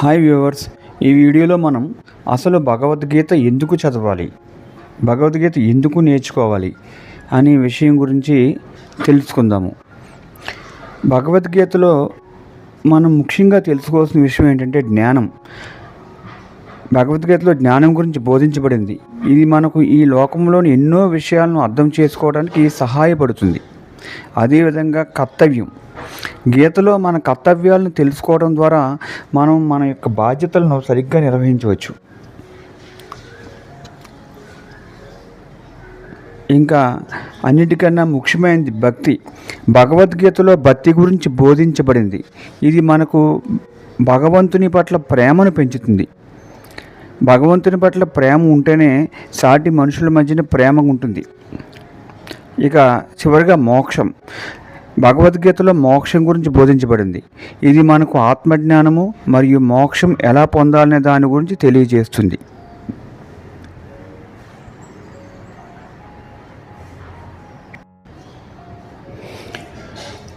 Hi viewers ఈ వీడియోలో మనం అసలు భగవద్గీత ఎందుకు చదవాలి? భగవద్గీత ఎందుకు నేర్చుకోవాలి? అనే విషయం గురించి తెలుసుకుందాము. భగవద్గీతలో మనం ముఖ్యంగా తెలుసుకోవాల్సిన విషయం ఏంటంటే జ్ఞానం. భగవద్గీతలో జ్ఞానం గురించి బోధించబడింది. ఇది మనకు ఈ లోకంలోని ఎన్నో విషయాలను అర్థం చేసుకోవడానికి సహాయపడుతుంది. అదేవిధంగా కర్తవ్యం. గీతలో మన కర్తవ్యాలను తెలుసుకోవడం ద్వారా మనం మన యొక్క బాధ్యతలను సరిగ్గా నిర్వహించవచ్చు. ఇంకా అన్నిటికన్నా ముఖ్యమైనది భక్తి. భగవద్గీతలో భక్తి గురించి బోధించబడింది. ఇది మనకు భగవంతుని పట్ల ప్రేమను పెంచుతుంది. భగవంతుని పట్ల ప్రేమ ఉంటేనే సాటి మనుషుల మధ్యన ప్రేమ ఉంటుంది. ఇక చివరిగా మోక్షం. భగవద్గీతలో మోక్షం గురించి బోధించబడింది. ఇది మనకు ఆత్మజ్ఞానము మరియు మోక్షం ఎలా పొందాలనే దాని గురించి తెలియజేస్తుంది.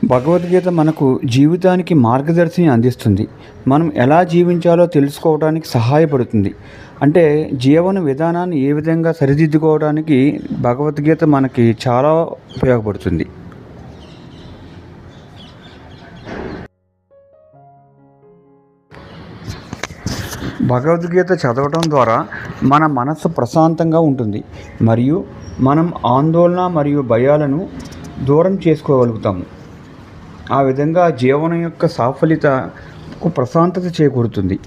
భగవద్గీత మనకు జీవితానికి మార్గదర్శిని అందిస్తుంది. మనం ఎలా జీవించాలో తెలుసుకోవడానికి సహాయపడుతుంది. అంటే జీవన విధానాన్ని ఏ విధంగా సరిదిద్దుకోవడానికి భగవద్గీత మనకి చాలా ఉపయోగపడుతుంది. భగవద్గీత చదవటం ద్వారా మన మనస్సు ప్రశాంతంగా ఉంటుంది మరియు మనం ఆందోళన మరియు భయాలను దూరం చేసుకోగలుగుతాము. ఆ విధంగా జీవనం యొక్క సాఫల్యతకు ప్రశాంతత చేకూరుతుంది.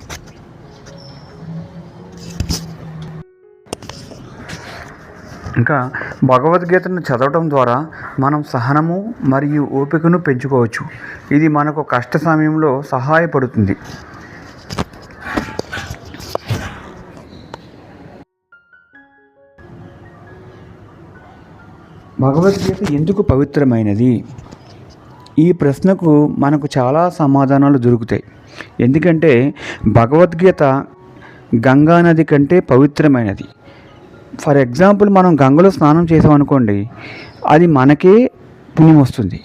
ఇంకా భగవద్గీతను చదవడం ద్వారా మనం సహనము మరియు ఓపికను పెంచుకోవచ్చు. ఇది మనకు కష్ట సమయంలో సహాయపడుతుంది. భగవద్గీత ఎందుకు పవిత్రమైనది? ఈ ప్రశ్నకు మనకు చాలా సమాధానాలు దొరుకుతాయి. ఎందుకంటే భగవద్గీత గంగా నది కంటే పవిత్రమైనది. ఫర్ ఎగ్జాంపుల్ మనం గంగలో స్నానం చేసామనుకోండి అది మనకే పుణ్యం వస్తుంది.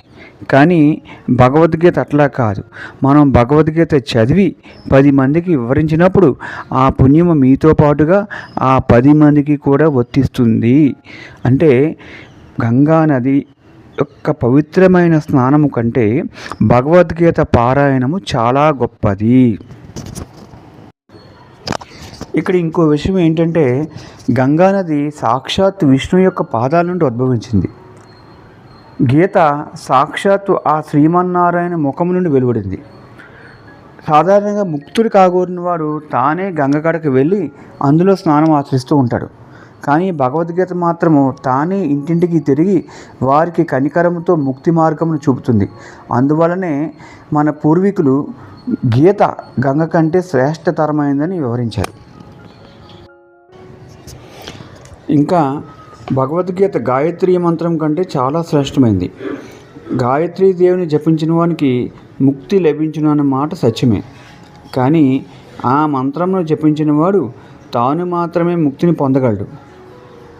కానీ భగవద్గీత అట్లా కాదు. మనం భగవద్గీత చదివి పది మందికి వివరించినప్పుడు ఆ పుణ్యము మీతో పాటుగా ఆ పది మందికి కూడా వర్తిస్తుంది. అంటే గంగా నది యొక్క పవిత్రమైన స్నానము కంటే భగవద్గీత పారాయణము చాలా గొప్పది. ఇక్కడ ఇంకో విషయం ఏంటంటే గంగా నది సాక్షాత్ విష్ణు యొక్క పాదాల నుండి ఉద్భవించింది. గీత సాక్షాత్తు ఆ శ్రీమన్నారాయణ ముఖం నుండి వెలువడింది. సాధారణంగా ముక్తుడు కాగోరిన వాడు తానే గంగ కడకు వెళ్ళి అందులో స్నానం ఆచరిస్తూ ఉంటాడు. కానీ భగవద్గీత మాత్రము తానే ఇంటింటికి తిరిగి వారికి కనికరముతో ముక్తి మార్గమును చూపుతుంది. అందువలనే మన పూర్వీకులు గీత గంగ కంటే శ్రేష్టతరమైందని వివరించారు. ఇంకా భగవద్గీత గాయత్రి మంత్రం కంటే చాలా శ్రేష్టమైంది. గాయత్రీ దేవుని జపించిన వానికి ముక్తి లభించును అన్న మాట సత్యమే. కానీ ఆ మంత్రంను జపించిన వాడు తాను మాత్రమే ముక్తిని పొందగలడు.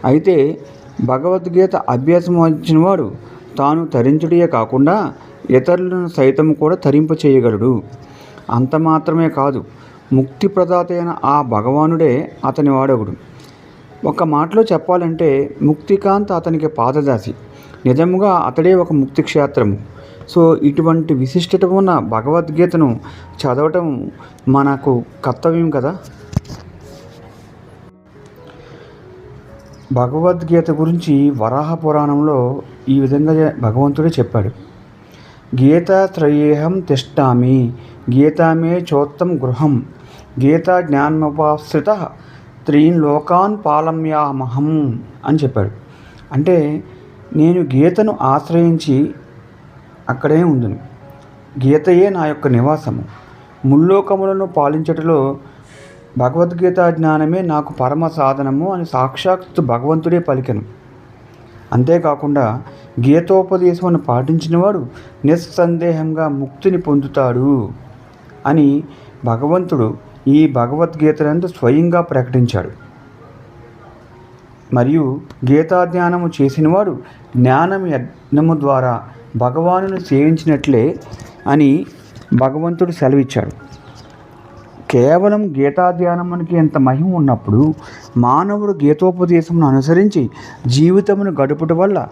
అయితే భగవద్గీత అభ్యాసం వహించిన వాడు తాను తరించుడే కాకుండా ఇతరులను సైతం కూడా తరింప చేయగలడు. అంత మాత్రమే కాదు ముక్తి ప్రదాత అయిన ఆ భగవానుడే అతని వాడొకడు ఒక మాటలో చెప్పాలంటే ముక్తికాంత్ అతనికి పాదదాసి. నిజముగా అతడే ఒక ముక్తి క్షేత్రము. సో ఇటువంటి విశిష్టత ఉన్న భగవద్గీతను చదవటం మనకు కర్తవ్యం కదా? భగవద్గీత గురించి వరాహ పురాణంలో ఈ విధంగా భగవంతుడే చెప్పాడు. గీత త్రయేహం తిష్టామి గీతామే చోత్తం గృహం గీత జ్ఞానముపాశ్రిత త్రీన్ లోకాన్ పాలమ్యామహం అని చెప్పాడు. అంటే నేను గీతను ఆశ్రయించి అక్కడే ఉందును. గీతయే నా యొక్క నివాసము. ముల్లోకములను పాలించటలో భగవద్గీత జ్ఞానమే నాకు పరమ సాధనము అని సాక్షాత్తు భగవంతుడే పలికెను. అంతేకాకుండా గీతోపదేశమును పాటించినవాడు నిస్సందేహంగా ముక్తిని పొందుతాడు అని భగవంతుడు ఈ భగవద్గీతనందు స్వయంగా ప్రకటించాడు. మరియు గీతాజ్ఞానము చేసినవాడు జ్ఞానం యజ్ఞము ద్వారా భగవానుని సేవించినట్లే అని భగవంతుడు సెలవిచ్చాడు. కేవలం గీతాధ్యానమునికి ఎంత మహిమ ఉన్నప్పుడు మానవుడు గీతోపదేశమును అనుసరించి జీవితమును గడుపుట వల్ల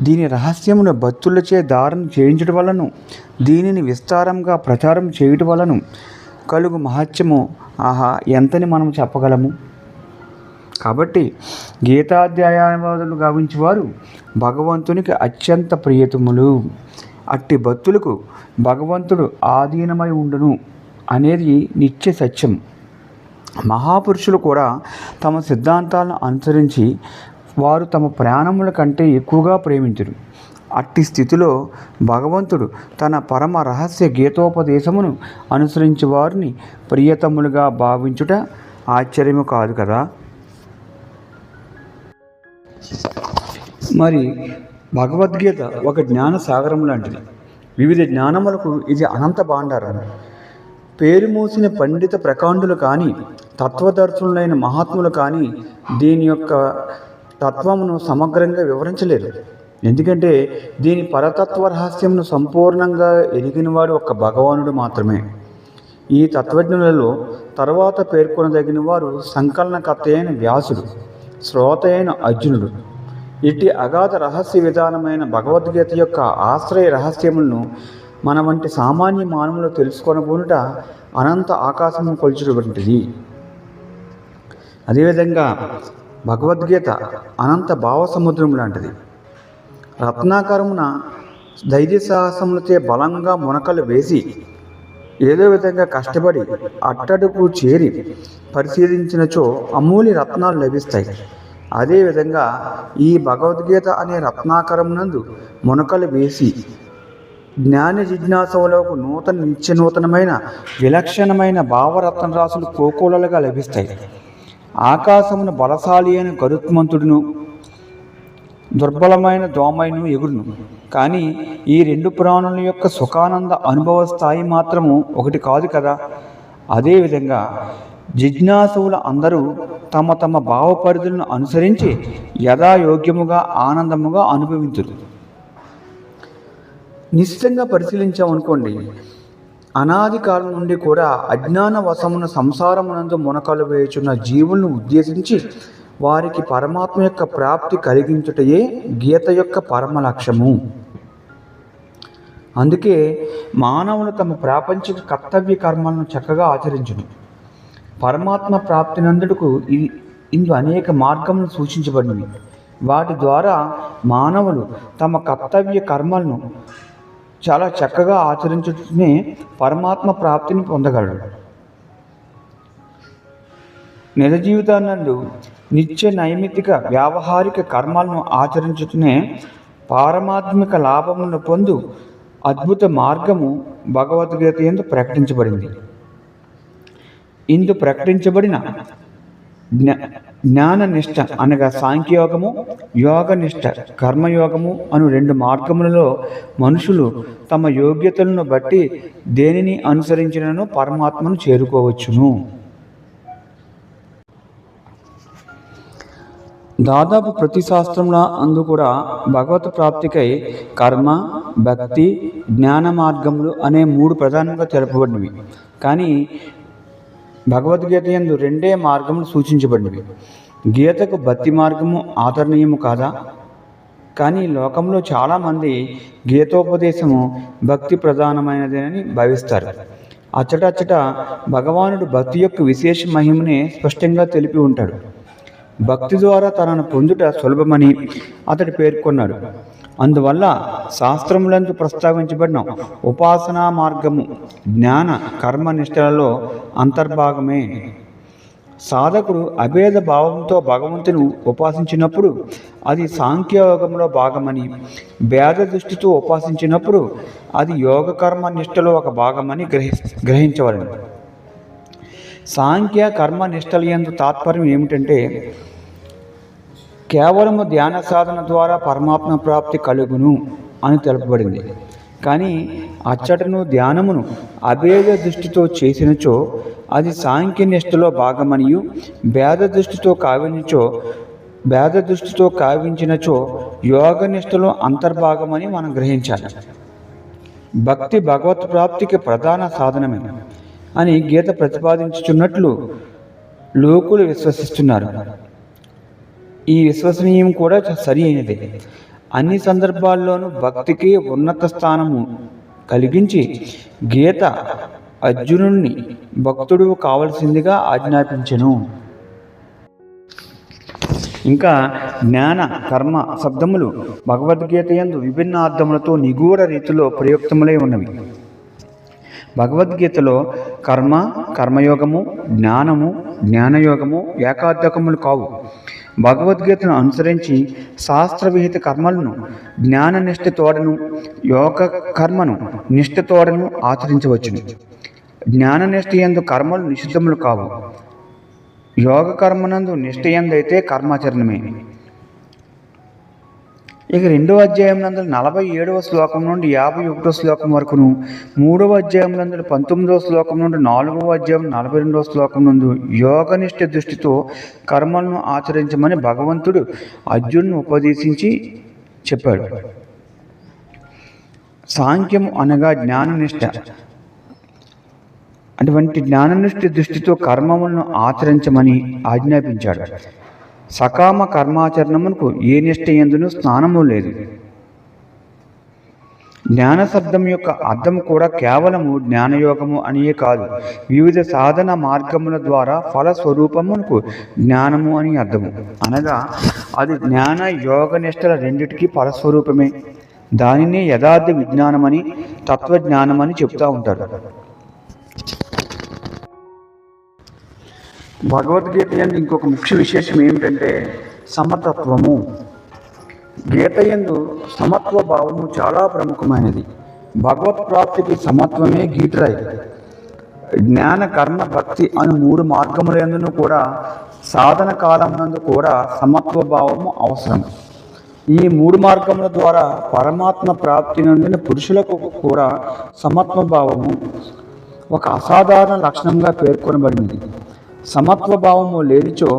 దీని రహస్యమును భక్తులచే ధారణ చేయించడం వలను దీనిని విస్తారంగా ప్రచారం చేయటం వలను కలుగు మహత్యము ఆహా ఎంతని మనం చెప్పగలము? కాబట్టి గీతాధ్యాయవాదులు గావించేవారు భగవంతునికి అత్యంత ప్రియతములు. అట్టి భక్తులకు భగవంతుడు ఆధీనమై ఉండును. అనేది నిత్య సత్యం. మహాపురుషులు కూడా తమ సిద్ధాంతాలను అనుసరించి వారు తమ ప్రాణముల కంటే ఎక్కువగా ప్రేమించరు అట్టి స్థితిలో భగవంతుడు తన పరమ రహస్య గీతోపదేశమును అనుసరించి వారిని ప్రియతములుగా భావించుట ఆశ్చర్యము కాదు కదా? మరి భగవద్గీత ఒక జ్ఞాన సాగరం లాంటిది. వివిధ జ్ఞానములకు ఇది అనంత భాండారం. పేరు మోసిన పండిత ప్రకాండులు కానీ తత్వదర్శులైన మహాత్ములు కానీ దీని యొక్క తత్వమును సమగ్రంగా వివరించలేరు. ఎందుకంటే దీని పరతత్వ రహస్యమును సంపూర్ణంగా ఎరిగినవాడు ఒక భగవానుడు మాత్రమే. ఈ తత్వజ్ఞులలో తర్వాత పేర్కొనదగిన వారు సంకలనకర్త అయిన వ్యాసుడు శ్రోత అయిన అర్జునుడు. ఇట్టి అగాధ రహస్య విధానమైన భగవద్గీత యొక్క ఆశ్రయ రహస్యములను మన వంటి సామాన్య మానవులు తెలుసుకొనబోనుట అనంత ఆకాశము కొలిచినటువంటిది అదేవిధంగా భగవద్గీత అనంత భావ సముద్రం లాంటిది. రత్నాకరమున ధైర్య సాహసములతో బలంగా మునకలు వేసి ఏదో విధంగా కష్టపడి అట్టడుకు చేరి పరిశీలించినచో అమూల్య రత్నాలు లభిస్తాయి. అదేవిధంగా ఈ భగవద్గీత అనే రత్నాకరమునందు మునకలు వేసి జ్ఞాన జిజ్ఞాసవులకు నూతన నిత్య నూతనమైన విలక్షణమైన భావరత్న రాసులు కోకోలలుగా లభిస్తాయి. ఆకాశమును బలశాలి అయిన గరుత్మంతుడును దుర్బలమైన దోమైను ఎగురును. కానీ ఈ రెండు ప్రాణుల యొక్క సుఖానంద అనుభవ స్థాయి మాత్రము ఒకటి కాదు కదా? అదేవిధంగా జిజ్ఞాసువుల అందరూ తమ తమ భావ పరిధులను అనుసరించి యథాయోగ్యముగా ఆనందముగా అనుభవించురు నిశ్చితంగా పరిశీలించామనుకోండి అనాది కాలం నుండి కూడా అజ్ఞాన వశమున సంసారమునందు మునకలు వేయుచున్న జీవులను ఉద్దేశించి వారికి పరమాత్మ యొక్క ప్రాప్తి కలిగించుటయే గీత యొక్క పరమ లక్ష్యము అందుకే మానవులు తమ ప్రాపంచిక కర్తవ్య కర్మలను చక్కగా ఆచరించును. పరమాత్మ ప్రాప్తి నందుటకు ఇది ఇందు అనేక మార్గములు సూచించబడినవి. వాటి ద్వారా మానవులు తమ కర్తవ్య కర్మలను చాలా చక్కగా ఆచరించుటనే పరమాత్మ ప్రాప్తిని పొందగలడు. నిజ జీవితానందు నిత్య నైమిత్తిక వ్యావహారిక కర్మలను ఆచరించుటనే పారమాత్మిక లాభమును పొందు అద్భుత మార్గము భగవద్గీత ఎందు ప్రకటించబడింది. ఇందు ప్రకటించబడిన జ్ఞా జ్ఞాన నిష్ట అనగా సాంఖ్యయోగము యోగ నిష్ట కర్మయోగము అను రెండు మార్గములలో మనుషులు తమ యోగ్యతలను బట్టి దేనిని అనుసరించినను పరమాత్మను చేరుకోవచ్చును. దాదాపు ప్రతి శాస్త్రంలో అందు కూడా భగవత్ ప్రాప్తికై కర్మ భక్తి జ్ఞాన మార్గములు అనే మూడు ప్రధానంగా తెలుపబడినవి. కానీ భగవద్గీత యందు రెండే మార్గములు సూచించబడినవి. గీతకు భక్తి మార్గము ఆదరణీయము కాదా? కానీ లోకంలో చాలామంది గీతోపదేశము భక్తి ప్రధానమైనదేనని భావిస్తారు. అచ్చట అచ్చట భగవానుడు భక్తి యొక్క విశేష మహిమనే స్పష్టంగా తెలిపి ఉంటాడు. భక్తి ద్వారా తనను పొందుట సులభమని అతడు పేర్కొన్నాడు. అందువల్ల శాస్త్రములందు ప్రస్తావించబడిన ఉపాసనా మార్గము జ్ఞాన కర్మ నిష్టలలో అంతర్భాగమే. సాధకుడు అభేద భావంతో భగవంతుని ఉపాసించినప్పుడు అది సాంఖ్యయోగంలో భాగమని భేద దృష్టితో ఉపాసించినప్పుడు అది యోగ కర్మ నిష్టలో ఒక భాగమని గ్రహి గ్రహించవలను. సాంఖ్య కర్మ నిష్టల ఎందు తాత్పర్యం ఏమిటంటే కేవలము ధ్యాన సాధన ద్వారా పరమాత్మ ప్రాప్తి కలుగును అని తెలుపబడింది. కానీ అచ్చటను ధ్యానమును అభేద దృష్టితో చేసినచో అది సాంఖ్య నిష్టలో భాగమనియు భేద దృష్టితో కావించో భేద దృష్టితో కావించినచో యోగ నిష్టలో అంతర్భాగమని మనం గ్రహించాలి. భక్తి భగవత్ ప్రాప్తికి ప్రధాన సాధనమే. అని గీత ప్రతిపాదించుచున్నట్లు లోకులు విశ్వసిస్తున్నారు. ఈ విశ్వసనీయం కూడా సరి అయినది. అన్ని సందర్భాల్లోనూ భక్తికి ఉన్నత స్థానము కలిగించి గీత అర్జునుణ్ణి భక్తుడు కావలసిందిగా ఆజ్ఞాపించను. ఇంకా జ్ఞాన కర్మ శబ్దములు భగవద్గీత యందు విభిన్న అర్థములతో నిగూఢ రీతిలో ప్రయుక్తములై ఉన్నవి. భగవద్గీతలో కర్మ కర్మయోగము జ్ఞానము జ్ఞానయోగము ఏకాధ్యకములు కావు. భగవద్గీతను అనుసరించి శాస్త్రవిహిత కర్మలను జ్ఞాన నిష్ఠతోడను యోగ కర్మను నిష్ఠతోడను ఆచరించవచ్చును. జ్ఞాన నిష్ఠ ఎందు కర్మలు నిషిద్ధములు కావు. యోగ కర్మనందు నిష్ఠ ఎందైతే కర్మాచరణమే. ఇక రెండవ అధ్యాయం నందు నలభై ఏడవ శ్లోకం నుండి యాభై ఒకటో శ్లోకం వరకును మూడవ అధ్యాయం నందు పంతొమ్మిదవ శ్లోకం నుండి నాలుగవ అధ్యాయం నలభై రెండవ శ్లోకం నందు యోగనిష్ట దృష్టితో కర్మలను ఆచరించమని భగవంతుడు అర్జున్ను ఉపదేశించి చెప్పాడు. సాంఖ్యం అనగా జ్ఞాననిష్ట. అటువంటి జ్ఞాననిష్ట దృష్టితో కర్మములను ఆచరించమని ఆజ్ఞాపించాడు. సకామ కర్మాచరణమునకు ఏ నిష్ట ఎందును స్నానము లేదు. జ్ఞాన శబ్దం యొక్క అర్థం కూడా కేవలము జ్ఞానయోగము అనియే కాదు. వివిధ సాధన మార్గముల ద్వారా ఫలస్వరూపమునకు జ్ఞానము అని అర్థము. అనగా అది జ్ఞాన యోగ నిష్టల రెండిటికి ఫలస్వరూపమే దానినే యథార్థ విజ్ఞానమని తత్వజ్ఞానమని చెప్తూ ఉంటారు. భగవద్గీత యందు ఇంకొక ముఖ్య విశేషం ఏమిటంటే సమతత్వము. గీత యందు సమత్వ భావము చాలా ప్రముఖమైనది. భగవత్ ప్రాప్తికి సమత్వమే గీటరాయి జ్ఞాన కర్మ భక్తి అను మూడు మార్గములందును కూడా సాధన కాలం నందు కూడా సమత్వ భావము అవసరం. ఈ మూడు మార్గముల ద్వారా పరమాత్మ ప్రాప్తి నుండిన పురుషులకు కూడా సమత్వ భావము ఒక అసాధారణ లక్షణంగా పేర్కొనబడింది సమత్వ భావము లేనిచో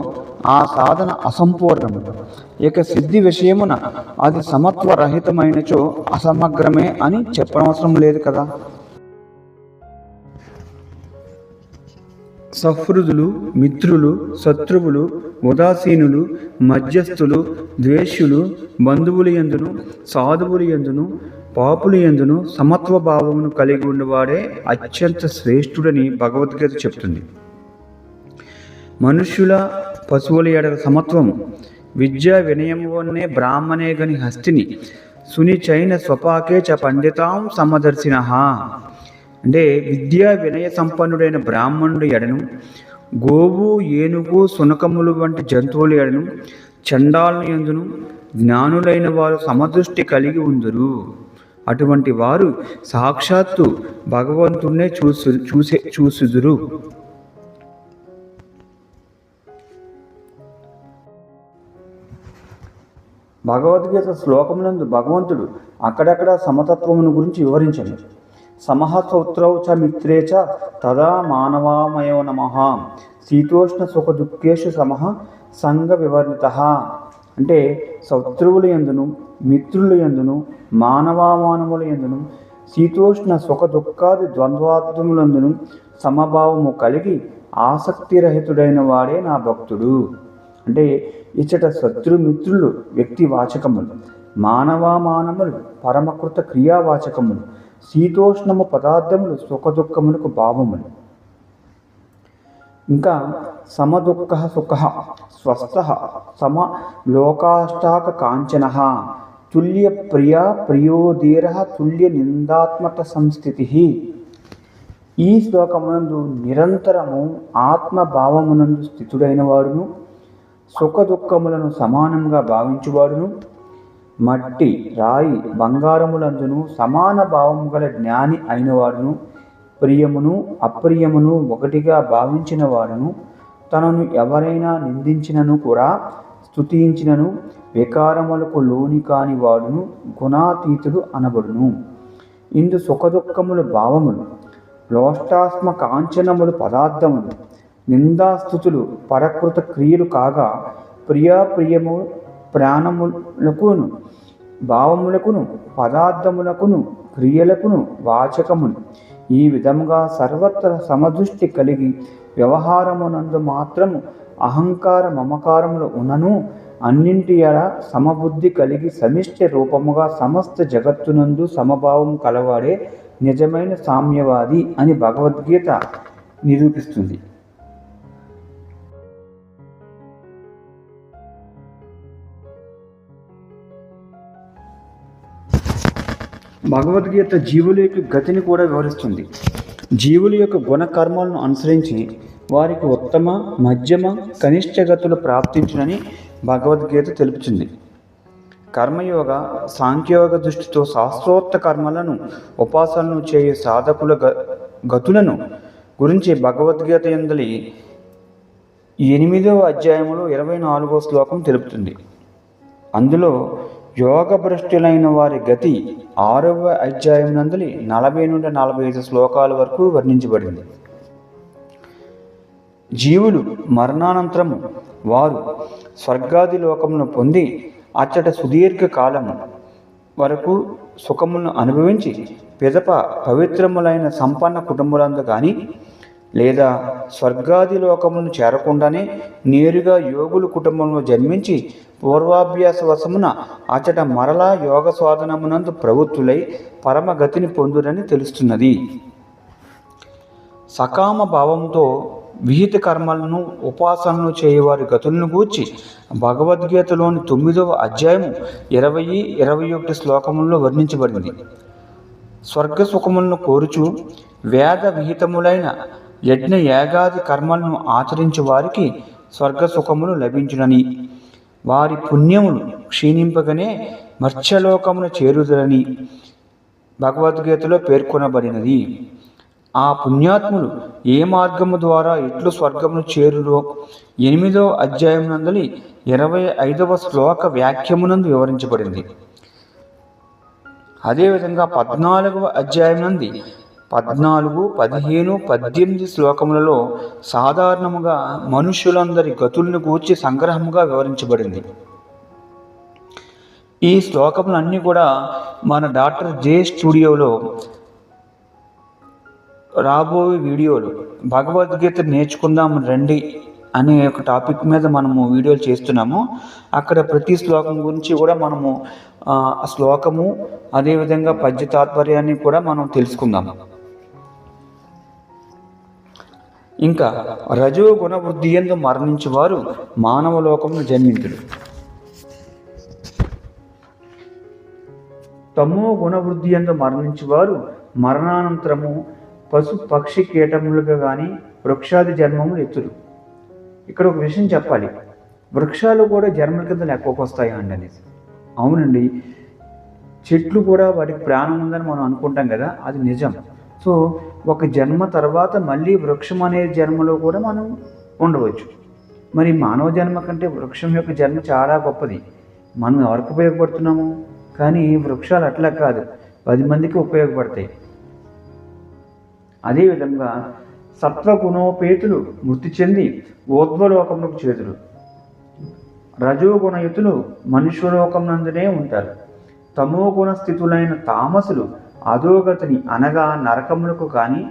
ఆ సాధన అసంపూర్ణము ఇక సిద్ధి విషయమున అది సమత్వ రహితమైనచో అసమగ్రమే అని చెప్పనవసరం లేదు కదా? సహృదులు మిత్రులు శత్రువులు ఉదాసీనులు మధ్యస్థులు ద్వేషులు బంధువులు ఎందును సాధువులు ఎందును పాపులు ఎందును సమత్వ భావమును కలిగి ఉన్నవాడే అత్యంత శ్రేష్ఠుడని భగవద్గీత చెప్తుంది. మనుష్యుల పశువుల ఎడల సమత్వము విద్యా వినయమునే బ్రాహ్మణే గని హస్తిని సునిచైన స్వపాకే చ పండితాం సమదర్శిన. అంటే విద్యా వినయ సంపన్నుడైన బ్రాహ్మణుడు ఎడను గోవు ఏనుగు సునకములు వంటి జంతువుల ఎడను చండాలను ఎందును జ్ఞానులైన వారు సమదృష్టి కలిగి ఉందరు. అటువంటి వారు సాక్షాత్తు భగవంతుణ్ణే చూసు చూసే చూసుదురు. భగవద్గీత శ్లోకమునందు భగవంతుడు అక్కడక్కడ సమతత్వమును గురించి వివరించండి సమహసౌత్రౌ చ మిత్రే చ తదా మానవామయో నమ. శీతోష్ణ సుఖ దుఃఖేషు సమః సంఘ వివర్ణిత. అంటే శత్రువుల ఎందును మిత్రుల ఎందును మానవామానవుల ఎందును శీతోష్ణ సుఖ దుఃఖాది ద్వంద్వాత్మలందును సమభావము కలిగి ఆసక్తిరహితుడైన వాడే నా భక్తుడు. అంటే ఇచ్చట శత్రుమిత్రులు వ్యక్తి వాచకములు మానవామానములు పరమకృత క్రియావాచకములు శీతోష్ణము పదార్థములు సుఖదుఖములకు భావములు. ఇంకా సమదుఃఖ సుఖ స్వస్థ సమ లోకాష్టాక కాంచన తుల్య ప్రియ ప్రియోధీర తుల్య నిందాత్మక సంస్థితి. ఈ శ్లోకమునందు నిరంతరము ఆత్మభావమునందు స్థితుడైన వాడును. సుఖ దుఃఖములను సమానంగా భావించువాడును. మట్టి రాయి బంగారములందును సమాన భావము గల జ్ఞాని అయినవాడును. ప్రియమును అప్రియమును ఒకటిగా భావించిన వాడును తనను ఎవరైనా నిందించినను కూడా స్తుతించినను. వికారములకు లోని కాని వాడును గుణాతీతుడు అనబడును. ఇందు సుఖదుఖములు భావములు లోష్టాత్మ కాంచనములు పదార్థములు. నిందాస్థుతులు పరకృత క్రియలు కాగా ప్రియాప్రియము ప్రాణములకును భావములకును పదార్థములకును క్రియలకును వాచకమును ఈ విధముగా సర్వత్ర సమదృష్టి కలిగి వ్యవహారమునందు మాత్రము అహంకార మమకారములు ఉన్నను అన్నింటి ఎడ సమబుద్ధి కలిగి సమిష్టి రూపముగా సమస్త జగత్తునందు సమభావం కలవాడే నిజమైన సామ్యవాది అని భగవద్గీత నిరూపిస్తుంది. భగవద్గీత జీవుల యొక్క గతిని కూడా వివరిస్తుంది. జీవుల యొక్క గుణకర్మలను అనుసరించి వారికి ఉత్తమ మధ్యమ కనిష్ట గతులు ప్రాప్తించునని భగవద్గీత తెలుపుతుంది. కర్మయోగ సాంఖ్యయోగ దృష్టితో శాస్త్రోక్త కర్మలను ఉపాసనలు చేయే సాధకుల గ గతులను గురించి భగవద్గీత ఎందలి ఎనిమిదవ అధ్యాయంలో ఇరవై నాలుగో శ్లోకం తెలుపుతుంది. అందులో యోగభ్రష్టులైన వారి గతి ఆరవ అధ్యాయం నందలి నలభై నుండి నలభై ఐదు శ్లోకాల వరకు వర్ణించబడింది. జీవులు మరణానంతరము వారు స్వర్గాది లోకమును పొంది అచ్చట సుదీర్ఘ కాలము వరకు సుఖమును అనుభవించి పిదప పవిత్రములైన సంపన్న కుటుంబాలందు కానీ లేదా స్వర్గాది లోకమును చేరకుండానే నేరుగా యోగుల కుటుంబంలో జన్మించి పూర్వాభ్యాస వశమున అచట మరలా యోగ సాధనమునందు ప్రవృత్తులై పరమగతిని పొందురని తెలుస్తున్నది. సకామ భావంతో విహిత కర్మలను ఉపాసనలు చేయవారి గతులను గూర్చి భగవద్గీతలోని తొమ్మిదవ అధ్యాయము ఇరవై ఇరవై ఒకటి శ్లోకముల్లో వర్ణించబడింది. స్వర్గ సుఖములను కోరుచు వేద విహితములైన యజ్ఞ యాగాది కర్మలను ఆచరించు వారికి స్వర్గ సుఖములు లభించునని వారి పుణ్యములు క్షీణింపగానే మత్స్యలోకమును చేరుదరని భగవద్గీతలో పేర్కొనబడినది. ఆ పుణ్యాత్ములు ఏ మార్గము ద్వారా ఎట్లు స్వర్గమును చేరులో ఎనిమిదో అధ్యాయం నందలి ఇరవై ఐదవ శ్లోక వ్యాఖ్యమునందు వివరించబడింది. అదేవిధంగా పద్నాలుగవ అధ్యాయం నుండి పద్నాలుగు పదిహేను పద్దెనిమిది శ్లోకములలో సాధారణముగా మనుష్యులందరి గతులను గూర్చి సంగ్రహముగా వివరించబడింది. ఈ శ్లోకములన్నీ కూడా మన డాక్టర్ జే స్టూడియోలో రాబోయే వీడియోలు. భగవద్గీత నేర్చుకుందాం రండి అనే ఒక టాపిక్ మీద మనము వీడియోలు చేస్తున్నాము. అక్కడ ప్రతి శ్లోకం గురించి కూడా మనము ఆ శ్లోకము అదేవిధంగా పద్య తాత్పర్యాన్ని కూడా మనం తెలుసుకుందాము. ఇంకా రజో గుణవృద్ధి ఎందు మరణించు వారు మానవ లోకమును జన్మించుడు తమో గుణవృద్ధి ఎందు మరణించు వారు మరణానంతరము పశు పక్షి కీటములుగా కానీ వృక్షాది జన్మములు ఎత్తురు. ఇక్కడ ఒక విషయం చెప్పాలి. వృక్షాలు కూడా జన్మల కింద లెక్కకు వస్తాయి అండి అనేసి అవునండి. చెట్లు కూడా వాటికి ప్రాణం ఉందని మనం అనుకుంటాం కదా అది నిజం. సో ఒక జన్మ తర్వాత మళ్ళీ వృక్షం అనే జన్మలో కూడా మనం ఉండవచ్చు. మరి మానవ జన్మ కంటే వృక్షం యొక్క జన్మ చాలా గొప్పది. మనం ఎవరికి ఉపయోగపడుతున్నాము? కానీ వృక్షాలు అట్లా కాదు. పది మందికి ఉపయోగపడతాయి. అదేవిధంగా సత్వగుణోపేతులు మృతి చెంది ఊర్ధ్వలోకములకు చేతులు రజోగుణయుతులు మనుష్యలోకం నందునే ఉంటారు. తమో గుణ స్థితులైన తామసులు అధోగతిని అనగా నరకములకు కానీ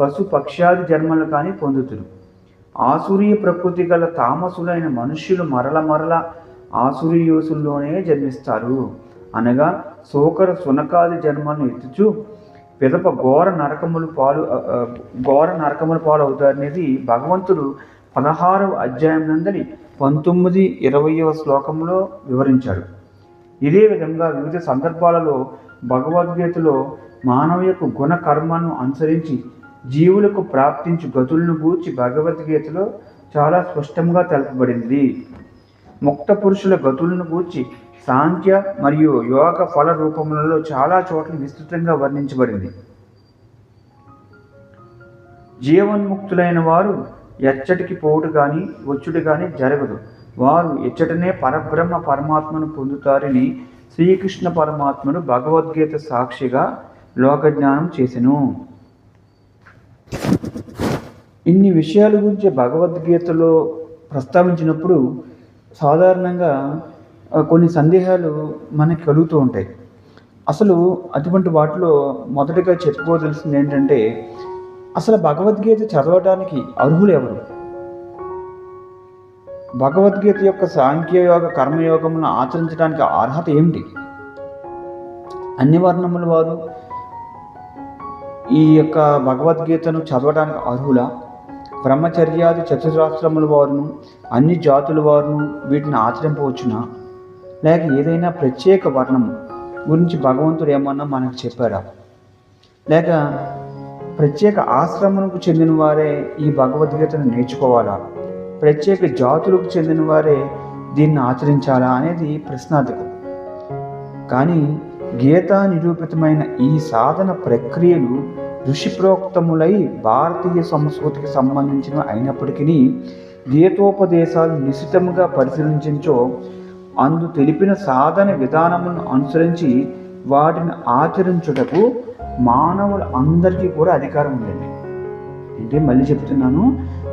పశు పక్ష్యాది జన్మలు కానీ పొందుతురు. ఆసురీయ ప్రకృతి గల తామసులైన మనుష్యులు మరల మరల ఆసురీయోసుల్లోనే జన్మిస్తారు. అనగా శోకర సునకాది జన్మలను ఎత్తుచు పిదప ఘోర నరకములు పాలు ఘోర నరకములు పాలు అవుతారనేది భగవంతుడు పదహారవ అధ్యాయం నందని పంతొమ్మిది ఇరవయవ శ్లోకంలో వివరించాడు. ఇదే విధంగా వివిధ సందర్భాలలో భగవద్గీతలో మానవ యొక్క గుణ కర్మను అనుసరించి జీవులకు ప్రాప్తించు గతులను గూర్చి భగవద్గీతలో చాలా స్పష్టంగా తెలుపబడింది. ముక్త పురుషుల గతులను గూర్చి సాంఖ్య మరియు యోగ ఫల రూపములలో చాలా చోట్ల విస్తృతంగా వర్ణించబడింది. జీవన్ముక్తులైన వారు ఎచ్చటికి పోవుడు కానీ వచ్చుడు కానీ జరగదు. వారు ఎచ్చటనే పరబ్రహ్మ పరమాత్మను పొందుతారని శ్రీకృష్ణ పరమాత్మను భగవద్గీత సాక్షిగా లోకజ్ఞానం చేసెను. ఇన్ని విషయాల గురించి భగవద్గీతలో ప్రస్తావించినప్పుడు సాధారణంగా కొన్ని సందేహాలు మనకి కలుగుతూ ఉంటాయి. అసలు అటువంటి వాటిలో మొదటగా చెప్పుకోదలసింది ఏంటంటే అసలు భగవద్గీత చదవడానికి అర్హులు ఎవరు? భగవద్గీత యొక్క సాంఖ్యయోగ కర్మయోగములను ఆచరించడానికి అర్హత ఏమిటి? అన్ని వర్ణముల వారు ఈ యొక్క భగవద్గీతను చదవడానికి అర్హుల? బ్రహ్మచర్యాది చతురాశ్రముల వారును అన్ని జాతుల వారును వీటిని ఆచరింపవచ్చునా? లేక ఏదైనా ప్రత్యేక వర్ణము గురించి భగవంతుడు ఏమన్నా మనకు చెప్పాడా లేక ప్రత్యేక ఆశ్రమముకు చెందిన వారే ఈ భగవద్గీతను నేర్చుకోవాలా? ప్రత్యేక జాతులకు చెందిన వారే దీన్ని ఆచరించాలా అనేది ప్రశ్నార్థకం. కానీ గీతా నిరూపితమైన ఈ సాధన ప్రక్రియలు ఋషిప్రోక్తములై భారతీయ సంస్కృతికి సంబంధించిన అయినప్పటికీ గీతోపదేశాలు నిశితముగా పరిశీలించో అందు తెలిపిన సాధన విధానములను అనుసరించి వాటిని ఆచరించుటకు మానవుల అందరికీ కూడా అధికారం ఉందండి అంటే మళ్ళీ చెప్తున్నాను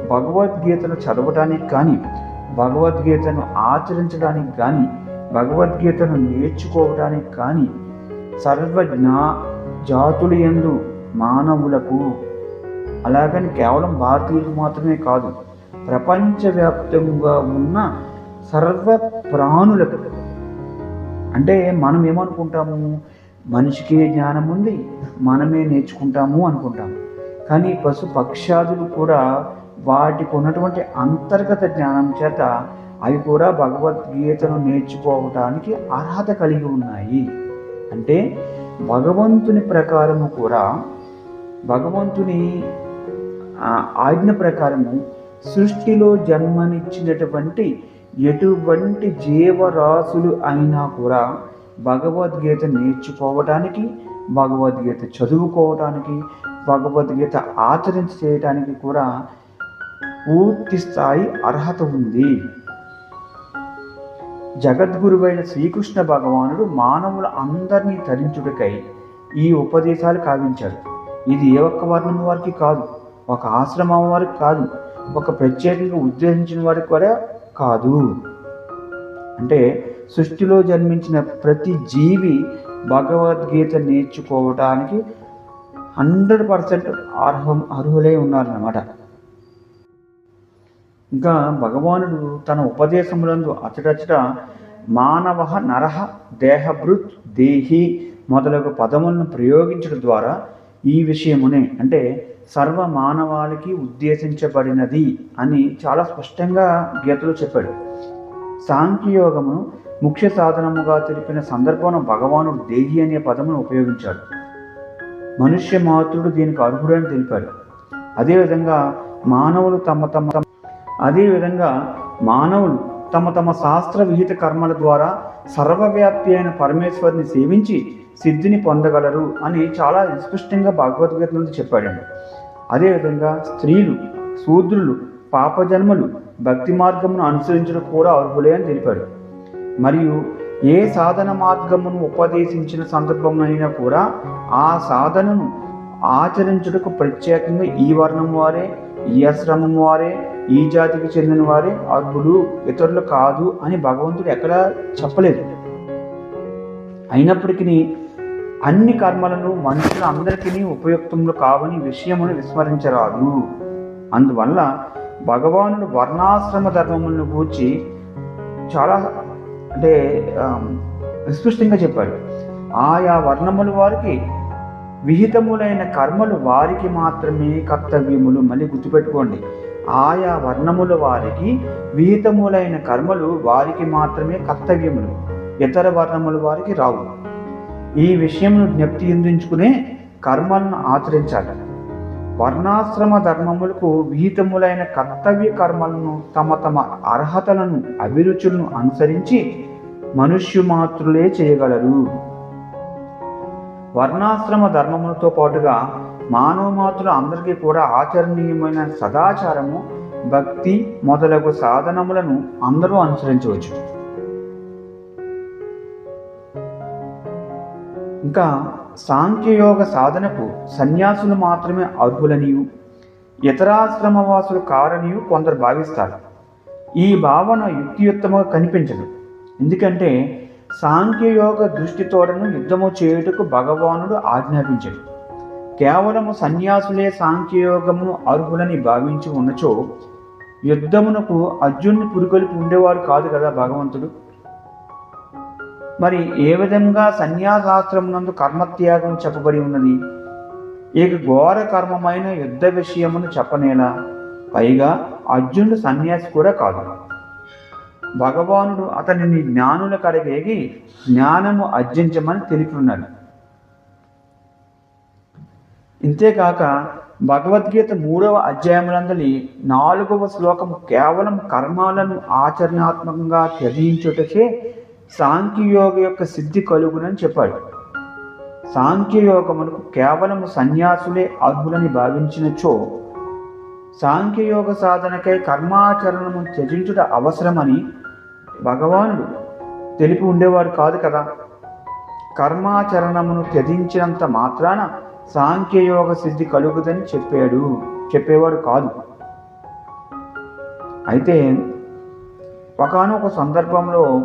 భగవద్గీతను చదవటానికి కానీ భగవద్గీతను ఆచరించడానికి కానీ భగవద్గీతను నేర్చుకోవడానికి కానీ సర్వజ్ఞ జాతుల యందు మానవులకు అలాగని కేవలం భారతీయులు మాత్రమే కాదు ప్రపంచవ్యాప్తంగా ఉన్న సర్వ ప్రాణులకు. అంటే మనం ఏమనుకుంటాము? మనిషికే జ్ఞానం ఉంది మనమే నేర్చుకుంటాము అనుకుంటాము. కానీ పశు పక్షాదులు కూడా వాటికి ఉన్నటువంటి అంతర్గత జ్ఞానం చేత అవి కూడా భగవద్గీతను నేర్చుకోవటానికి అర్హత కలిగి ఉన్నాయి. అంటే భగవంతుని ప్రకారము కూడా భగవంతుని ఆజ్ఞ ప్రకారము సృష్టిలో జన్మనిచ్చినటువంటి ఎటువంటి జీవరాశులు అయినా కూడా భగవద్గీత నేర్చుకోవటానికి భగవద్గీత చదువుకోవటానికి భగవద్గీత ఆచరించ చేయటానికి కూడా పూర్తి స్థాయి అర్హత ఉంది. జగద్గురువైన శ్రీకృష్ణ భగవానుడు మానవుల అందరినీ తరించుడికై ఈ ఉపదేశాలు కావించాడు ఇది ఏ ఒక్క వర్ణం వారికి కాదు ఒక ఆశ్రమం వారికి కాదు ఒక ప్రత్యేకంగా ఉద్దేశించిన వారికి కూడా కాదు. అంటే సృష్టిలో జన్మించిన ప్రతి జీవి భగవద్గీత నేర్చుకోవటానికి హండ్రెడ్ పర్సెంట్ అర్హం అర్హులై ఉన్నారన్నమాట. ఇంకా భగవానుడు తన ఉపదేశములందు అచటచట మానవ నరహ దేహభృత్ దేహి మొదలగు పదములను ప్రయోగించడం ద్వారా ఈ విషయమునే అంటే సర్వ మానవాళికి ఉద్దేశించబడినది అని చాలా స్పష్టంగా గీతలో చెప్పాడు. సాంఖ్యయోగమును ముఖ్య సాధనముగా తెలిపిన సందర్భంలో భగవానుడు దేహి అనే పదమును ఉపయోగించాడు. మనుష్య మాతృడు దీనికి అర్హుడని తెలిపాడు. అదేవిధంగా మానవులు తమ తమ తమ అదేవిధంగా మానవులు తమ తమ శాస్త్ర విహిత కర్మల ద్వారా సర్వవ్యాప్తి అయిన పరమేశ్వరిని సేవించి సిద్ధిని పొందగలరు అని చాలా స్పష్టంగా భగవద్గీత నుండి చెప్పాడండి. అదేవిధంగా స్త్రీలు శూద్రులు పాపజన్మలు భక్తి మార్గమును అనుసరించడం కూడా అర్హులే అని తెలిపాడు. మరియు ఏ సాధన మార్గమును ఉపదేశించిన సందర్భంలోనైనా కూడా ఆ సాధనను ఆచరించుటకు ప్రత్యేకంగా ఈ వర్ణం వారే ఈ ఆశ్రమం వారే ఈ జాతికి చెందిన వారే అర్హులు ఇతరులు కాదు అని భగవంతుడు ఎక్కడా చెప్పలేదు. అయినప్పటికీ అన్ని కర్మలను మనుషులందరికీ ఉపయుక్తములు కావని విషయమును విస్మరించరాదు. అందువల్ల భగవానుడు వర్ణాశ్రమ ధర్మములను గూర్చి చాలా అంటే విస్పృష్టంగా విస్పష్టంగా చెప్పాడు. ఆయా వర్ణముల వారికి విహితములైన కర్మలు వారికి మాత్రమే కర్తవ్యములు మళ్ళీ గుర్తుపెట్టుకోండి. ఆయా వర్ణముల వారికి విహితములైన కర్మలు వారికి మాత్రమే కర్తవ్యములు. ఇతర వర్ణముల వారికి రావు. ఈ విషయమును జ్ఞప్తి ఎందించుకునే కర్మలను ఆచరించాలి. వర్ణాశ్రమ ధర్మములకు విహితములైన కర్తవ్య కర్మలను తమ తమ అర్హతలను అభిరుచులను అనుసరించి మనుష్యు మాత్రులే చేయగలరు. వర్ణాశ్రమ ధర్మములతో పాటుగా మానవమాతులు అందరికీ కూడా ఆచరణీయమైన సదాచారము భక్తి మొదలగు సాధనములను అందరూ అనుసరించవచ్చు. ఇంకా సాంఖ్యయోగ సాధనకు సన్యాసులు మాత్రమే అర్హులనియు ఇతరాశ్రమవాసులు కారనియు కొందరు భావిస్తారు. ఈ భావన యుక్తియుక్తముగా కనిపించదు. ఎందుకంటే సాంఖ్యయోగ దృష్టితోడను యుద్ధము చేయుటకు భగవానుడు ఆజ్ఞాపించాడు. కేవలము సన్యాసులే సాంఖ్యయోగము అర్హులని భావించి ఉన్నచో యుద్ధమునకు అర్జున్ని పురుగొలిపి ఉండేవాడు కాదు కదా భగవంతుడు? మరి ఏ విధంగా సన్యాసాస్త్రమునందు కర్మత్యాగం చెప్పబడి ఉన్నది? ఇక ఘోర కర్మమైన యుద్ధ విషయమును చెప్పనేలా? పైగా అర్జునుడు సన్యాసి కూడా కాదు. భగవానుడు అతనిని జ్ఞానుల కడగేగి జ్ఞానము అర్జించమని తెలిపి ఉన్నాడు. ఇంతేకాక భగవద్గీత మూడవ అధ్యాయములందలి నాలుగవ శ్లోకం కేవలం కర్మాలను ఆచరణాత్మకంగా త్యజించుటచే సాంఖ్యయోగ యొక్క సిద్ధి కలుగునని చెప్పాడు. సాంఖ్యయోగమునకు కేవలం సన్యాసులే అర్హులని భావించినచో సాంఖ్యయోగ సాధనకై కర్మాచరణము త్యజించుట అవసరమని భగవానుడు తెలిపి ఉండేవాడు కాదు కదా. కర్మాచరణమును త్యజించినంత మాత్రాన సాంఖ్యయోగ సిద్ధి కలుగుదని చెప్పాడు. చెప్పేవాడు కాదు. అయితే ఒకనొక సందర్భంలో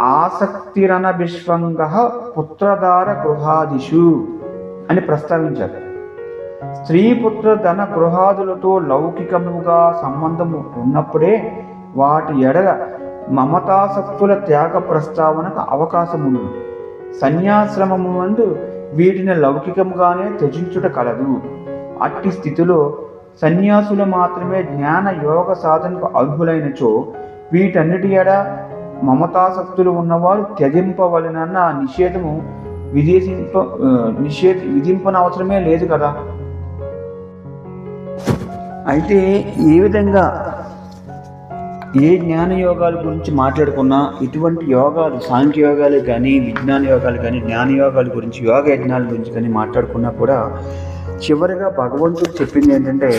ఆసక్తిరణ విశ్వంగ పుత్రధార గృహాదిషు అని ప్రస్తావించారు. స్త్రీ పుత్ర ధన గృహాదులతో లౌకికముగా సంబంధము ఉన్నప్పుడే వాటి ఎడల మమతాసక్తుల త్యాగ ప్రస్తావనకు అవకాశం ఉంది సన్యాశ్రమము నందు వీటిని లౌకికంగానే త్యజించుట కలదు. అట్టి స్థితిలో సన్యాసులు మాత్రమే జ్ఞాన యోగ సాధనకు అర్హులైనచో వీటన్నిటి ఎడ మమతాసక్తులు ఉన్నవారు త్యజింపవలనన్న నిషేధము విధింప ఆ, నిషేధ విధింపనవసరమే లేదు కదా. అయితే ఏ విధంగా ఏ జ్ఞాన యోగాల గురించి మాట్లాడుకున్నా ఇటువంటి యోగాలు సాంఖ్య యోగాలు కానీ విజ్ఞాన యోగాలు కానీ జ్ఞాన యోగాల గురించి యోగ యజ్ఞాల గురించి కానీ మాట్లాడుకున్నా కూడా చివరిగా భగవంతుడు చెప్పింది ఏంటంటే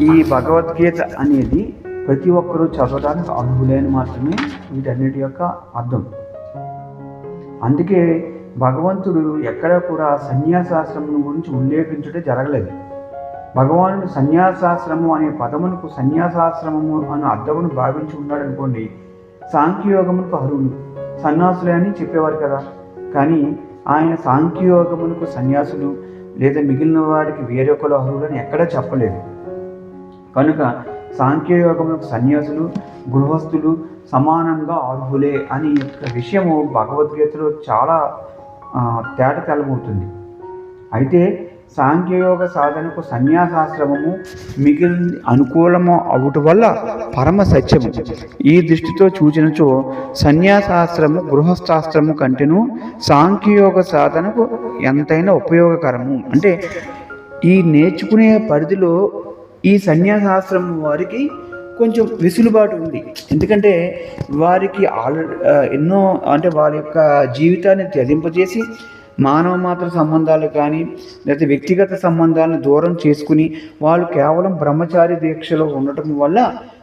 ఈ భగవద్గీత అనేది ప్రతి ఒక్కరూ చదవడానికి అర్హులైన మాత్రమే వీటన్నిటి యొక్క అర్థం. అందుకే భగవంతుడు ఎక్కడ కూడా సన్యాసాశ్రమం గురించి ఉల్లేఖించుటే జరగలేదు. భగవానుడు సన్యాసాశ్రమం అనే పదమునకు సన్యాసాశ్రమము అనే అర్థమును భావించి ఉన్నాడు అనుకోండి సాంఖ్యయోగమునకు అరువులు సన్యాసులే అని చెప్పేవారు కదా. కానీ ఆయన సాంఖ్యయోగమునకు సన్యాసులు లేదా మిగిలిన వాడికి వేరొకరు అర్హులని ఎక్కడా చెప్పలేదు. కనుక సాంఖ్యయోగములకు సన్యాసులు గృహస్థులు సమానంగా అర్హులే అని యొక్క విషయము భగవద్గీతలో చాలా తేట తెలమవుతుంది అయితే సాంఖ్యయోగ సాధనకు సన్యాసాశ్రమము మిగిలిన అనుకూలము అవుట వల్ల పరమ సత్యము. ఈ దృష్టితో చూచినచో సన్యాసాశ్రము గృహస్థాశ్రము కంటేను సాంఖ్యయోగ సాధనకు ఎంతైనా ఉపయోగకరము. అంటే ఈ నేర్చుకునే పరిధిలో ఈ సన్యాసాశ్రమం వారికి కొంచెం వెసులుబాటు ఉంది. ఎందుకంటే వారికి ఆల్రెడీ ఎన్నో అంటే వారి యొక్క జీవితాన్ని త్యజింపజేసి మానవ మాత్ర సంబంధాలు కానీ లేకపోతే వ్యక్తిగత సంబంధాలను దూరం చేసుకుని వాళ్ళు కేవలం బ్రహ్మచారి దీక్షలో ఉండటం వల్ల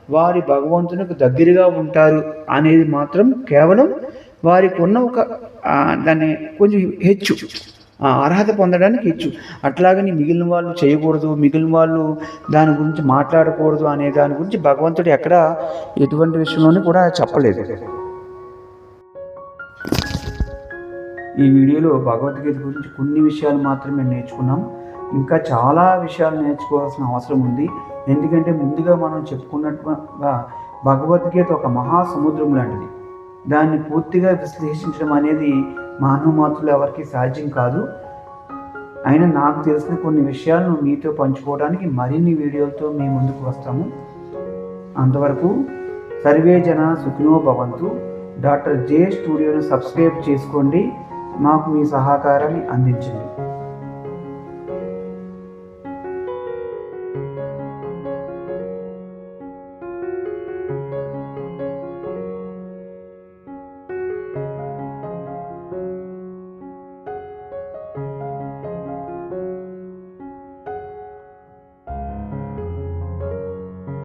వారి భగవంతునికి దగ్గరగా ఉంటారు అనేది మాత్రం కేవలం వారికి ఉన్న ఒక దాన్ని కొంచెం హెచ్చు ఆ, అర్హత పొందడానికి హెచ్చు. అట్లాగని మిగిలిన వాళ్ళు చేయకూడదు మిగిలిన వాళ్ళు దాని గురించి మాట్లాడకూడదు అనే దాని గురించి భగవంతుడు ఎక్కడ ఎటువంటి విషయంలోనూ కూడా చెప్పలేదు. ఈ వీడియోలో భగవద్గీత గురించి కొన్ని విషయాలు మాత్రమే నేర్చుకున్నాం. ఇంకా చాలా విషయాలు నేర్చుకోవాల్సిన అవసరం ఉంది. ఎందుకంటే ముందుగా మనం చెప్పుకున్నట్టుగా భగవద్గీత ఒక మహాసముద్రం లాంటిది. దాన్ని పూర్తిగా విశ్లేషించడం అనేది మానవ మాతృలు ఎవరికి సాధ్యం కాదు. అయినా నాకు తెలిసిన కొన్ని విషయాలను మీతో పంచుకోవడానికి మరిన్ని వీడియోలతో మీ ముందుకు వస్తాము. అంతవరకు సర్వే జన సుఖినో భవంతు. డాక్టర్ జే స్టూడియోను సబ్స్క్రైబ్ చేసుకోండి. మాకు మీ సహకారాన్ని అందించండి.